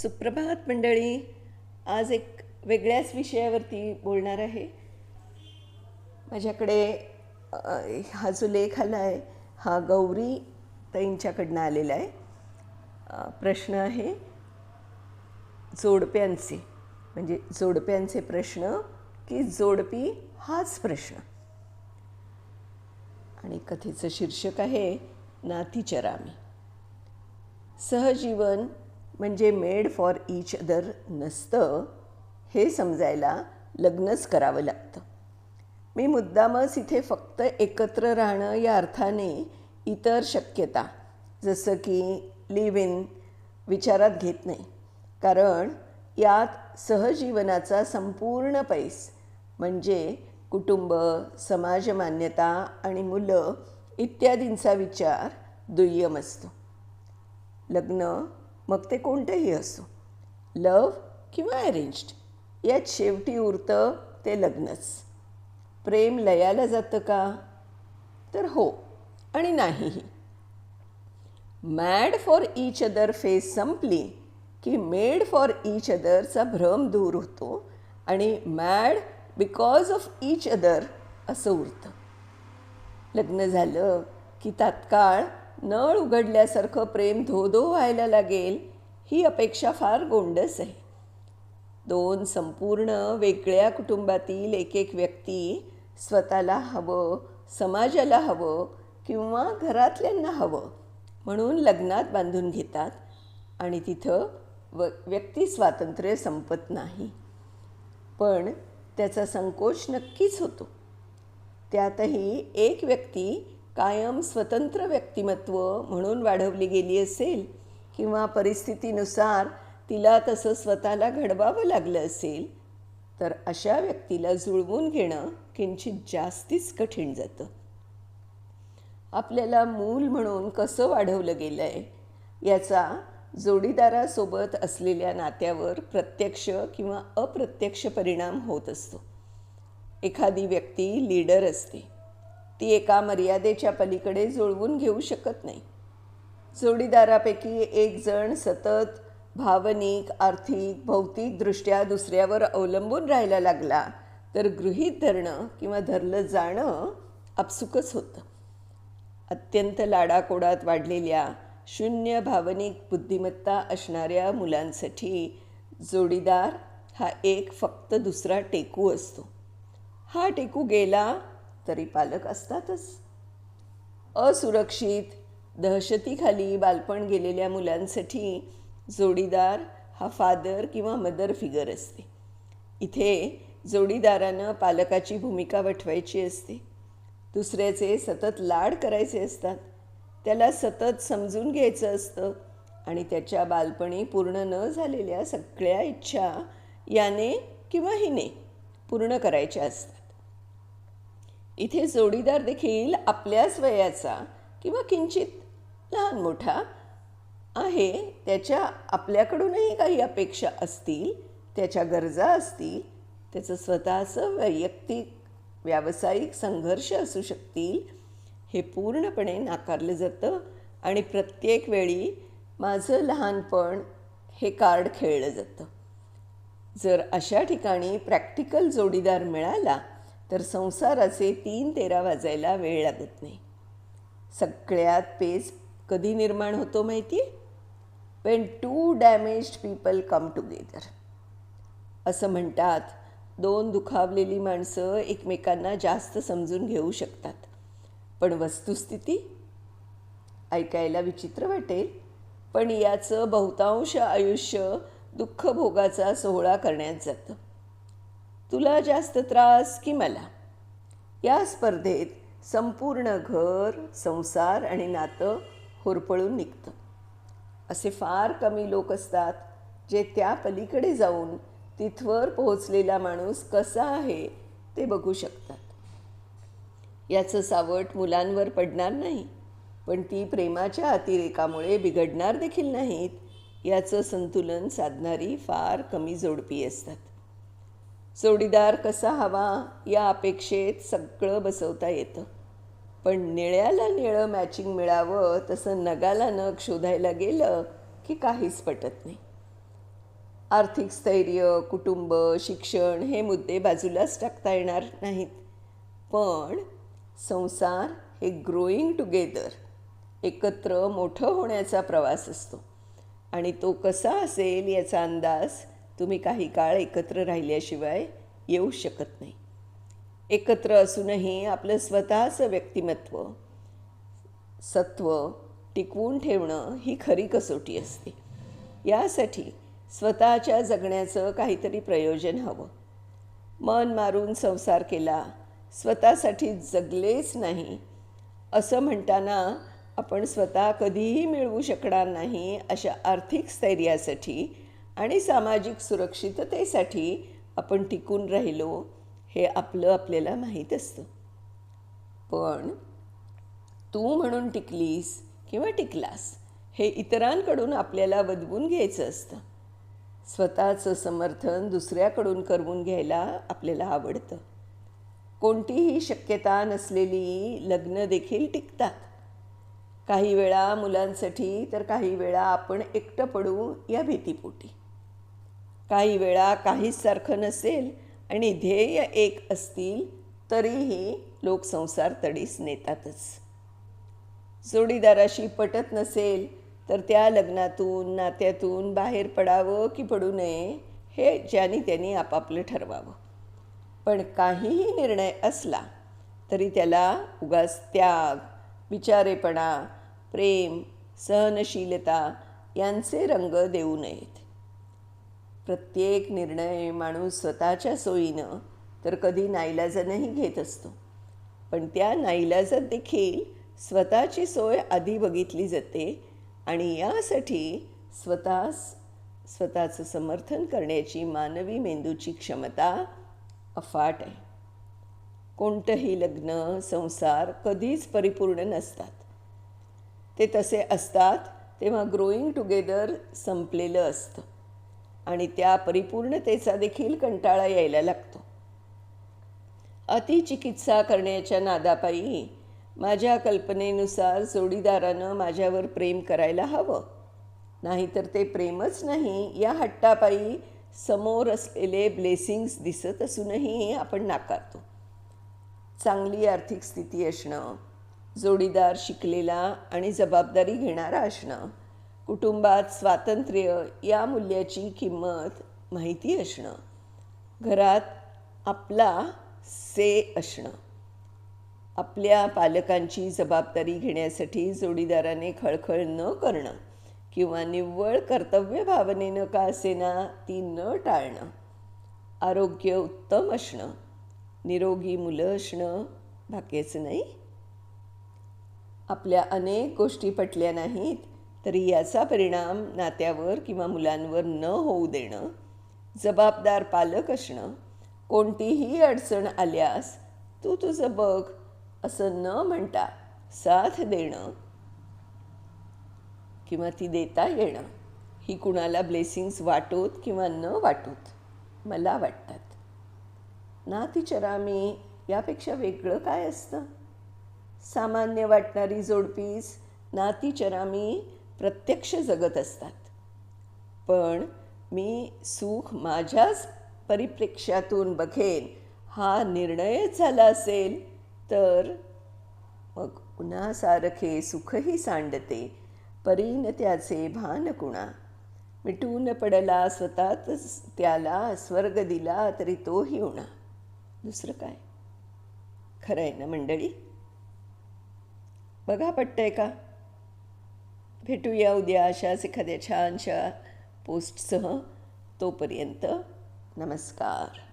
सुप्रभात मंडळी आज एक वेगळ्याच विषयावरती बोलणार आहे. माझ्याकडे हा जो लेख आला आहे हा गौरी ताईंच्याकडनं आलेला आहे. प्रश्न आहे जोडप्यांचे म्हणजे जोडप्यांचे प्रश्न की जोडपी हाच प्रश्न. आणि कथेचं शीर्षक आहे नातीचरामी सहजीवन म्हणजे मेड फॉर इच अदर नसतं हे समजायला लग्नच करावं लागतं. मी मुद्दामच इथे फक्त एकत्र राहणं या अर्थाने इतर शक्यता जसं की लिव्ह इन विचारात घेत नाही. कारण यात सहजीवनाचा संपूर्ण पैस म्हणजे कुटुंब समाजमान्यता आणि मुलं इत्यादींचा विचार दुय्यम असतो. लग्न मग ते कोणतंही असो. लव किंवा अरेंज्ड. यात शेवटी उरतं ते लग्नच. प्रेम लयाला जातं का? तर हो आणि नाहीही. Mad for each other phase संपली की मेड फॉर इच अदरचा भ्रम दूर होतो आणि mad because of each other असं उरतं. लग्न झालं की तात्काळ नळ उघडल्यासारखं प्रेम धो धो व्हायला लागेल ही अपेक्षा फार गोंडस आहे. दोन संपूर्ण वेगळ्या कुटुंबातील एक एक व्यक्ती स्वतःला हवं समाजाला हवं किंवा घरातल्यांना हवं म्हणून लग्नात बांधून घेतात आणि तिथं व व्यक्ती स्वातंत्र्य संपत नाही. पण त्याचा संकोच नक्कीच होतो. त्यातही एक व्यक्ती कायम स्वतंत्र व्यक्तिमत्व म्हणून वाढवली गेली असेल किंवा परिस्थितीनुसार तिला तसं स्वतःला घडवावं लागलं असेल तर अशा व्यक्तीला जुळवून घेणं किंचित जास्तीच कठीण जातं. आपल्याला मूल म्हणून कसं वाढवलं गेलं आहे याचा जोडीदारासोबत असलेल्या नात्यावर प्रत्यक्ष किंवा अप्रत्यक्ष परिणाम होत असतो. एखादी व्यक्ती लीडर असते. ती एका मर्यादेच्या पलीकडे जुळवून घेऊ शकत नाही. जोडीदारापैकी एक जण सतत भावनिक आर्थिक भौतिकदृष्ट्या दुसऱ्यावर अवलंबून राहायला लागला तर गृहीत धरणं किंवा धरलं जाणं आपसुकच होतं. अत्यंत लाडाकोडात वाढलेल्या शून्य भावनिक बुद्धिमत्ता असणाऱ्या मुलांसाठी जोडीदार हा एक फक्त दुसरा टेकू असतो. हा टेकू गेला तरी पालक असतातच. असुरक्षित दहशतीखाली बालपण गेलेल्या मुलांसाठी जोडीदार हा फादर किंवा मदर फिगर असते. इथे जोडीदारानं पालकाची भूमिका वठवायची असते. दुसऱ्याचे सतत लाड करायचे असतात. त्याला सतत समजून घ्यायचं असतं आणि त्याच्या बालपणी पूर्ण न झालेल्या सगळ्या इच्छा याने किंवा हिने पूर्ण करायच्या असतात. इथे जोडीदार देखील आपल्याच वयाचा किंवा किंचित लहान मोठा आहे त्याच्या आपल्याकडूनही काही अपेक्षा असतील त्याच्या गरजा असतील त्याचं स्वतःचं वैयक्तिक व्यावसायिक संघर्ष असू शकतील हे पूर्णपणे नाकारलं जातं आणि प्रत्येक वेळी माझं लहानपण हे कार्ड खेळलं जातं. जर अशा ठिकाणी प्रॅक्टिकल जोडीदार मिळाला तर संसाराचे तीन तेरा वाजायला वेळ लागत नाही. सगळ्यात पेज कधी निर्माण होतो माहिती when two damaged people come together असं म्हणतात दोन दुखावलेली माणसं एकमेकांना जास्त समजून घेऊ शकतात. पण वस्तुस्थिती? ऐकायला विचित्र वाटेल पण याचं बहुतांश आयुष्य दुःखभोगाचा सोहळा करण्यात जातं. तुला जास्त त्रास की मला? या स्पर्धेत संपूर्ण घर संसार आणि नातं होरपळून निघतं. असे फार कमी लोक असतात जे त्या पलीकडे जाऊन तिथवर पोहोचलेला माणूस कसा आहे ते बघू शकतात. याचं सावट मुलांवर पडणार नाही पण ती प्रेमाच्या अतिरेकामुळे बिघडणार देखील नाहीत याचं संतुलन साधणारी फार कमी जोडपी असतात. जोडीदार कसा हवा या अपेक्षेत सगळं बसवता येतं. पण निळ्याला निळं मॅचिंग मिळावं तसं नगाला नग शोधायला गेलं की काहीच पटत नाही. आर्थिक स्थैर्य कुटुंब शिक्षण हे मुद्दे बाजूलाच टाकता येणार नाहीत. पण संसार हे ग्रोईंग टुगेदर एकत्र मोठं होण्याचा प्रवास असतो. आणि तो कसा असेल याचा अंदाज तुम्ही काही काळ एकत्र राहिल्याशिवाय येऊ शकत नाही. एकत्र असूनही आपलं स्वतःचं व्यक्तिमत्व सत्व टिकवून ठेवणं ही खरी कसोटी असते. यासाठी स्वतःच्या जगण्याचं काहीतरी प्रयोजन हवं. मन मारून संसार केला स्वतःसाठी जगलेच नाही असं म्हणताना आपण स्वतः कधीही मिळवू शकणार नाही अशा आर्थिक स्थैर्यासाठी आणि सामाजिक सुरक्षिततेसाठी आपण टिकून राहिलो हे आपलं आपल्याला माहीत असतं. पण तू म्हणून टिकलीस किंवा टिकलास हे इतरांकडून आपल्याला बदवून घ्यायचं असतं. स्वतःचं समर्थन दुसऱ्याकडून करवून घ्यायला आपल्याला आवडतं. कोणतीही शक्यता नसलेली लग्न देखील टिकतात. काही वेळा मुलांसाठी तर काही वेळा आपण एकटं पडू या भीतीपोटी. काही वेळा काहीच सारखं नसेल आणि ध्येय एक असतील तरीही लोक संसार तडीस नेतातच. जोडीदाराशी पटत नसेल तर त्या लग्नातून नात्यातून बाहेर पडावं की पडू नये हे ज्याने त्यांनी आपापलं ठरवावं. पण काहीही निर्णय असला तरी त्याला उगाच त्याग विचारेपणा प्रेम सहनशीलता यांचे रंग देऊ नयेत. प्रत्येक निर्णय माणूस स्वतःच्या सोयीनं तर कधी नाईलाजानंही घेत असतो. पण त्या नाईलाजात देखील स्वतःची सोय आधी बघितली जाते आणि यासाठी स्वतः स्वतःचं समर्थन करण्याची मानवी मेंदूची क्षमता अफाट आहे. कोणतंही लग्न संसार कधीच परिपूर्ण नसतात. ते तसे असतात तेव्हा ग्रोईंग टुगेदर संपलेलं असतं. आणि त्या परिपूर्णतेचा देखील कंटाळा यायला लागतो. अतिचिकित्सा करण्याच्या नादापायी माझ्या कल्पनेनुसार जोडीदारानं माझ्यावर प्रेम करायला हवं. नाहीतर ते प्रेमच नाही या हट्टापायी समोर असलेले ब्लेसिंग्स दिसत असूनही आपण नाकारतो. चांगली आर्थिक स्थिती असणं जोडीदार शिकलेला आणि जबाबदारी घेणारा असणं कुटुंबात स्वातंत्र्य या मूल्याची किंमत माहिती असणं. घरात आपला से असणं. आपल्या पालकांची जबाबदारी घेण्यासाठी जोडीदाराने खळखळ न करणं किंवा निव्वळ कर्तव्य भावनेनं का असेना ती न टाळणं. आरोग्य उत्तम असणं. निरोगी मुलं असणं भाग्याचं नाही. आपल्या अनेक गोष्टी पटल्या नाहीत तरी याचा परिणाम नात्यावर किंवा मुलांवर न होऊ देणं जबाबदार पालक असणं कोणतीही अडचण आल्यास तू तुझं बघ असं न म्हणता साथ देणं किंवा ती देता येणं ही कुणाला ब्लेसिंग्स वाटोत किंवा न वाटोत मला वाटतात. नातीचरामी यापेक्षा वेगळं काय असतं? सामान्य वाटणारी जोडपीस नातीचरामी प्रत्यक्ष जगत असतात. पण मी सुख माझ्याच परिप्रेक्ष्यातून बघेन हा निर्णयच झाला असेल तर मग उन्हासारखे सुखही सांडते परीन त्याचे भान कुणा. मिटून पडला स्वतःच त्याला स्वर्ग दिला तरी तोही उणा. दुसरं काय? खरं आहे ना मंडळी? बघा पटतंय का? भेटूया उद्या अशाच एखाद्या छानशा पोस्टसह तोपर्यंत नमस्कार.